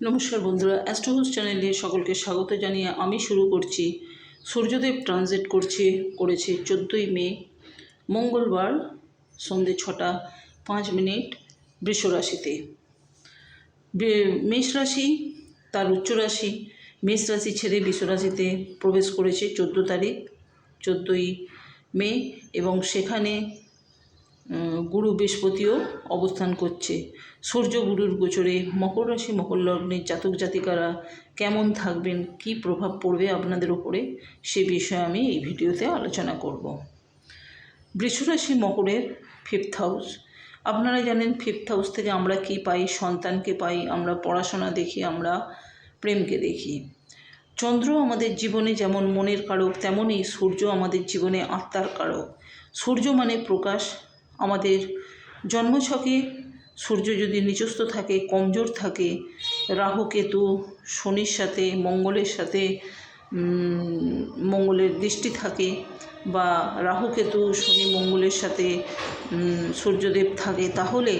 নমস্কার বন্ধুরা অ্যাস্ট্রোহাউস চ্যানেলে সকলকে স্বাগত জানিয়ে আমি শুরু করছি। সূর্যদেব ট্রানজিট করছে, করেছে চোদ্দোই মে, মঙ্গলবার সন্ধে ছটা, পাঁচ মিনিট বৃষ রাশিতে। মেষ রাশি, তার উচ্চ রাশি, মেষ রাশি ছেড়ে বৃষ রাশিতে প্রবেশ করেছে চোদ্দ তারিখ, চোদ্দোই মে এবং সেখানে গুরু বৃহস্পতিও অবস্থান করছে। সূর্য গুরুর গোচরে মকর রাশি, মকর লগ্নের জাতক জাতিকারা কেমন থাকবেন, কি প্রভাব পড়বে আপনাদের উপরে সে বিষয়ে আমি এই ভিডিওতে আলোচনা করব। বৃষরাশি মকরের ফিফথ হাউস আপনারা জানেন ফিফথ হাউস থেকে আমরা কি পাই, সন্তানকে পাই, আমরা পড়াশোনা দেখি, আমরা প্রেমকে দেখি। চন্দ্র আমাদের জীবনে যেমন মনের কারক, তেমনই সূর্য আমাদের জীবনে আত্মার কারক। সূর্য মানে প্রকাশ আমাদের জন্মছকে সূর্য যদি নিচস্থ থাকে, কমজোর থাকে, রাহু, কেতু, শনির সাথে, মঙ্গলের সাথে মঙ্গলের দৃষ্টি থাকে বা রাহু, কেতু, শনি, মঙ্গলের সাথে সূর্যদেব থাকে, তাহলে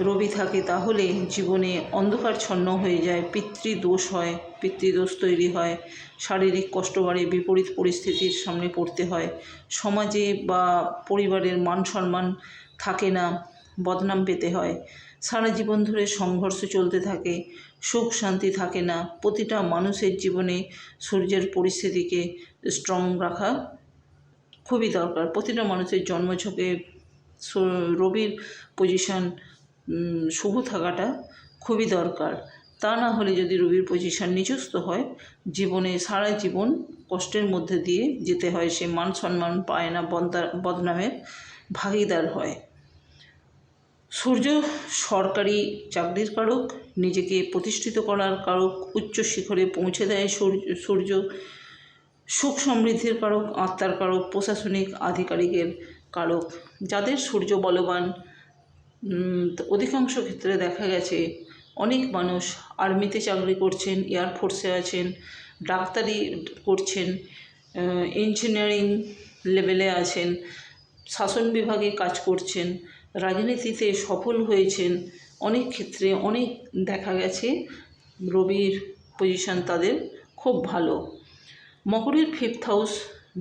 রবি থাকে তাহলে জীবনে অন্ধকারচ্ছন্ন হয়ে যায়, পিতৃদোষ হয়, পিতৃদোষ তৈরি হয়, শারীরিক কষ্ট বাড়ে, বিপরীত পরিস্থিতির সামনে পড়তে হয়। সমাজে বা পরিবারের মান সম্মান থাকে না, বদনাম পেতে হয়। সারা জীবন ধরে সংঘর্ষ চলতে থাকে, সুখ শান্তি থাকে না। প্রতিটা মানুষের জীবনে সূর্যের পরিস্থিতিকে স্ট্রং রাখা খুবই দরকার। প্রতিটা মানুষের জন্মছকে রবির পজিশন শুভ থাকাটা খুবই দরকার। তা না হলে যদি রবির পজিশন নিচস্ত হয়, জীবনে সারা জীবন কষ্টের মধ্যে দিয়ে যেতে হয়, সে মান সম্মান পায় না, বদনা- বদনামের ভাগিদার হয়। সূর্য সরকারি চাকরির কারক, নিজেকে প্রতিষ্ঠিত করার কারক, উচ্চ শিখরে পৌঁছে দেয় সূর্য। সুখ সমৃদ্ধির কারক, আত্মার কারক, প্রশাসনিক আধিকারিকের কারক। যাদের সূর্য বলবান অধিকাংশ ক্ষেত্রে দেখা গেছে অনেক মানুষ আর্মিতে চাকরি করছেন এয়ারফোর্সে আছেন, ডাক্তারি করছেন ইঞ্জিনিয়ারিং লেভেলে আছেন, শাসন বিভাগে কাজ করছেন, রাজনীতিতে সফল হয়েছেন। অনেক ক্ষেত্রে অনেক দেখা গেছে রবির পজিশন তাদের খুব ভালো। মকরের ফিফথ হাউস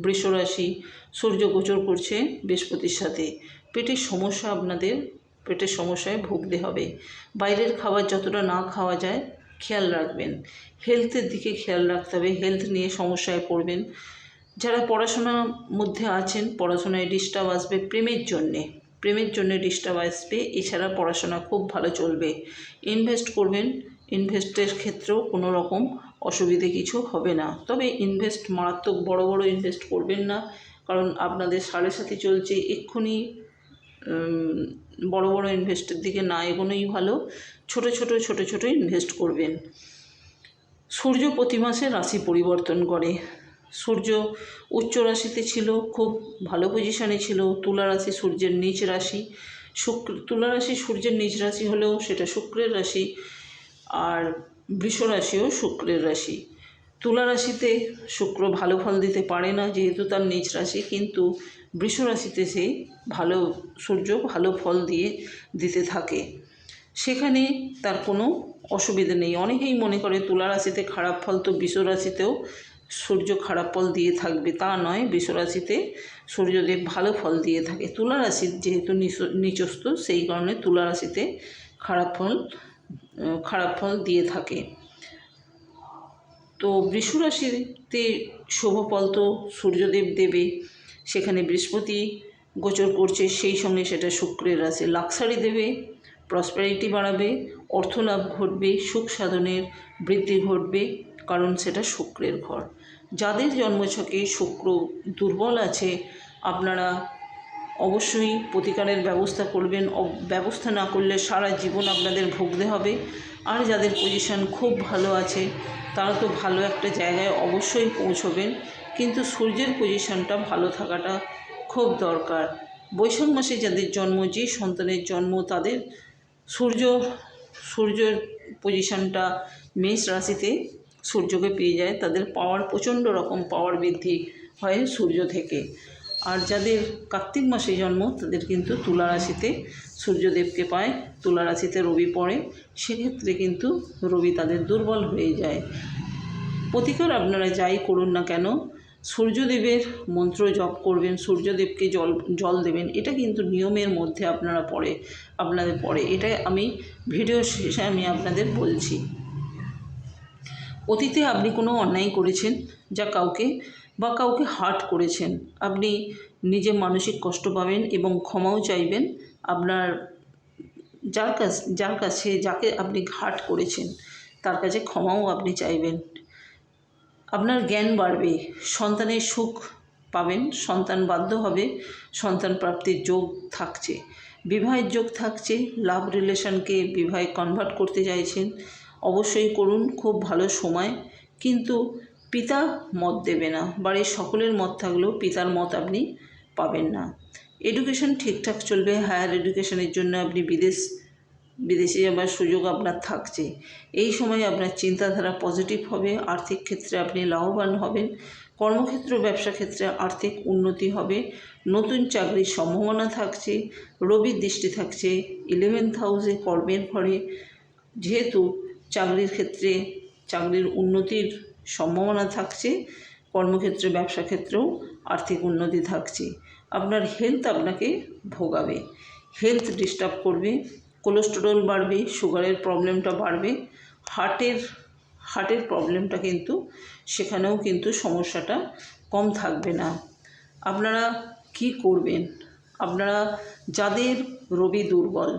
বৃষরাশি সূর্য গোচর করছে বৃহস্পতির সাথে। পেটের সমস্যা আপনাদের পেটের সমস্যায় ভুগতে হবে। বাইরের খাবার যতটা না খাওয়া যায়, খেয়াল রাখবেন। হেলথের দিকে খেয়াল রাখতে হবে। হেলথ নিয়ে সমস্যায় পড়বেন। যারা পড়াশোনার মধ্যে আছেন, পড়াশোনায় ডিস্টার্ব আসবে প্রেমের জন্যে। প্রেমের জন্য ডিস্টার্ব আসবে, এছাড়া পড়াশোনা খুব ভালো চলবে। ইনভেস্ট করবেন। ইনভেস্টের ক্ষেত্রেও কোনো রকম অসুবিধে কিছু হবে না। তবে ইনভেস্ট মারাত্মক বড় বড় ইনভেস্ট করবেন না। কারণ আপনাদের সাড়ে সাথে চলছে, এক্ষুনি বড় বড় ইনভেস্টের দিকে না এগোনোই ভালো। ছোট ছোট ছোট ছোট ইনভেস্ট করবেন। সূর্য প্রতি মাসে রাশি পরিবর্তন করে। সূর্য উচ্চ রাশিতে ছিল, খুব ভালো পজিশনে ছিল। তুলা রাশি সূর্যের নিচ রাশি। শুক্র, তুলা রাশি সূর্যের নিচ রাশি হলেও সেটা শুক্রের রাশি। আর বৃষ রাশিও শুক্রের রাশি। তুলা রাশিতে শুক্র ভালো ফল দিতে পারে না, যেহেতু তার নিচ রাশি, কিন্তু বৃষ রাশিতে সে ভালো সূর্য ভালো ফল দিয়ে দিতে থাকে। সেখানে তার কোনো অসুবিধা নেই। অনেকেই মনে করে তুলা রাশিতে খারাপ ফল তো বৃষ রাশিতেও সূর্য খারাপ ফল দিয়ে থাকবে, তা নয়। বৃষ রাশিতে সূর্যদেব ভালো ফল দিয়ে থাকে। তুলা রাশির যেহেতু নিচ- নিচস্থ সেই কারণে তুলা রাশিতে খারাপ ফল খারাপ ফল দিয়ে থাকে। তো বৃষ রাশিতে শুভ তো সূর্যদেব দেবে, সেখানে বৃহস্পতি গোচর করছে, সেই সঙ্গে সেটা শুক্রের রাশি লাক্সারি দেবে প্রসপ্যারিটি বাড়াবে, অর্থলাভ ঘটবে, সুখ সাধনের বৃদ্ধি ঘটবে, কারণ সেটা শুক্রের ঘর। যাদের জন্মছকে শুক্র দুর্বল আছে, আপনারা অবশ্যই প্রতিকারের ব্যবস্থা করবেন। ব্যবস্থা না করলে সারা জীবন আপনাদের ভুগতে হবে। আর যাদের পজিশন খুব ভালো আছে, তারা তো ভালো একটা জায়গায় অবশ্যই পৌঁছবেন। কিন্তু সূর্যের পজিশনটা ভালো থাকাটা খুব দরকার। বৈশাখ মাসে যাদের জন্ম, যে সন্তানের জন্ম, তাদের সূর্য, সূর্যের পজিশনটা মেষ রাশিতে সূর্যকে পেয়ে যায়। তাদের পাওয়ার প্রচণ্ড রকম পাওয়ার বৃদ্ধি হয় সূর্য থেকে। আর যাদের কার্তিক মাসে জন্ম, তাদের কিন্তু তুলা রাশিতে সূর্যদেবকে পায়। তুলা রাশিতে রবি পড়ে, সেক্ষেত্রে কিন্তু রবি তাদের দুর্বল হয়ে যায়। প্রতিকার আপনারা যাই করুন না কেন, সূর্যদেবের মন্ত্র জপ করবেন, সূর্যদেবকে জল জল দেবেন, এটা কিন্তু নিয়মের মধ্যে আপনারা পড়ে, আপনাদের পড়ে। এটাই আমি ভিডিও শেষে আমি আপনাদের বলছি। অতীতে আপনি কোনো অন্যায় করেছেন যা কাউকে বা কাউকে হার্ট করেছেন। আপনি নিজে মানসিক কষ্ট পাবেন এবং ক্ষমাও চাইবেন। আপনার যার কাছ, যার কাছে, যাকে আপনি হার্ট করেছেন, তার কাছে ক্ষমাও আপনি চাইবেন। আপনার জ্ঞান বাড়বে, সন্তানের সুখ পাবেন, সন্তান বাধ্য হবে, সন্তান প্রাপ্তির যোগ থাকছে। বিবাহের যোগ থাকছে লাভ রিলেশনকে বিবাহে কনভার্ট করতে চাইছেন। অবশ্যই করুন, খুব ভালো সময়। কিন্তু পিতা মত দেবে না। বাড়ির সকলের মত থাকলেও পিতার মত আপনি পাবেন না। এডুকেশন ঠিকঠাক চলবে হায়ার এডুকেশনের জন্য আপনি বিদেশ, বিদেশে যাবার সুযোগ আপনার থাকছে। এই সময় আপনার চিন্তাধারা পজিটিভ হবে, আর্থিক ক্ষেত্রে আপনি লাভবান হবেন, কর্মক্ষেত্র, ব্যবসা ক্ষেত্রে আর্থিক উন্নতি হবে, নতুন চাকরির সম্ভাবনা থাকছে, রবির দৃষ্টি থাকছে ইলেভেন্থ হাউসে কর্মের ঘরে, যেহেতু চাকরির ক্ষেত্রে, চাকরির উন্নতির সম্ভাবনা থাকছে, কর্মক্ষেত্রে, ব্যবসা ক্ষেত্রেও আর্থিক উন্নতি থাকছে। আপনার হেলথ আপনাকে ভোগাবে। হেলথ ডিস্টার্ব করবে কোলেস্টেরল বাড়বে সুগারের প্রবলেমটা বাড়বে হার্টের হার্টের প্রবলেমটা কিন্তু সেখানেও কিন্তু সমস্যাটা কম থাকবে না। আপনারা কি করবেন? আপনারা যাদের রবি দুর্বল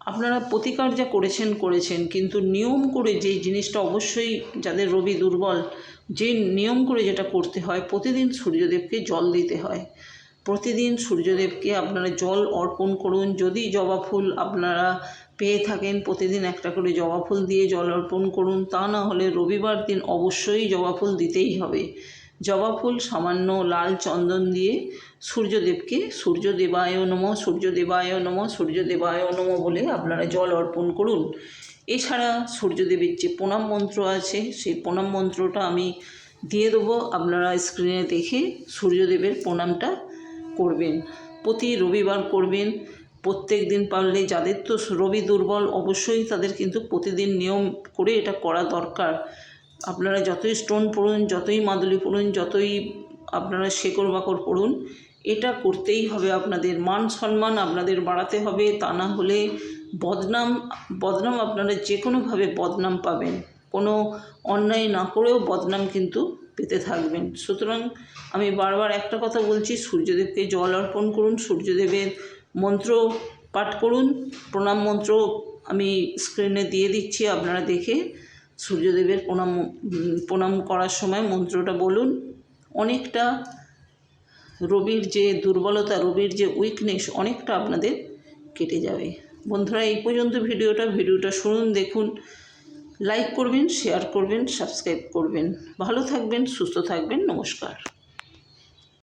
আপনারা প্রতিকার যা করেছেন করেছেন, কিন্তু নিয়ম করে যেই জিনিসটা অবশ্যই যাদের রবি দুর্বল যে নিয়ম করে যেটা করতে হয়, প্রতিদিন সূর্যদেবকে জল দিতে হয়। প্রতিদিন সূর্যদেবকে আপনারা জল অর্পণ করুন। যদি জবা ফুল আপনারা পেয়ে থাকেন, প্রতিদিন একটা করে জবা ফুল দিয়ে জল অর্পণ করুন। তা না হলে রবিবার দিন অবশ্যই জবা ফুল দিতেই হবে। জবা ফুল সামান্য লাল চন্দন দিয়ে সূর্যদেবকে সূর্যদেবায় নম সূর্যদেবায় নম সূর্যদেবায় নম বলে আপনারা জল অর্পণ করুন। এছাড়া সূর্যদেবের যে প্রণাম মন্ত্র আছে, সেই প্রণাম মন্ত্রটা আমি দিয়ে দেবো। আপনারা স্ক্রিনে দেখে সূর্যদেবের প্রণামটা করবেন। প্রতি রবিবার করবেন। প্রত্যেক দিন পারলে যাদের তো রবি দুর্বল, অবশ্যই তাদের কিন্তু প্রতিদিন নিয়ম করে এটা করা দরকার। আপনারা যতই স্টোন পড়ুন, যতই মাদুলি পড়ুন, যতই আপনারা শেকড় বাকড় পড়ুন, এটা করতেই হবে আপনাদের। মান সম্মান আপনাদের বাড়াতে হবে, তা না হলে বদনাম বদনাম আপনারা যে কোনোভাবে বদনাম পাবেন। কোনো অন্যায় না করেও বদনাম কিন্তু পেতে থাকবেন। সুতরাং আমি বারবার একটা কথা বলছি, সূর্যদেবকে জল অর্পণ করুন, সূর্যদেবের মন্ত্র পাঠ করুন। প্রণাম মন্ত্র আমি স্ক্রিনে দিয়ে দিচ্ছি, আপনারা দেখে সূর্যদেবের প্রণাম প্রণাম করার সময় মন্ত্রটা বলুন। অনেকটা রবির যে দুর্বলতা, রবির যে উইকনেস অনেকটা আপনাদের কেটে যাবে। বন্ধুরা, এই পর্যন্ত ভিডিওটা ভিডিওটা শুনুন, দেখুন লাইক করবেন শেয়ার করবেন সাবস্ক্রাইব করবেন। ভালো থাকবেন, সুস্থ থাকবেন, নমস্কার।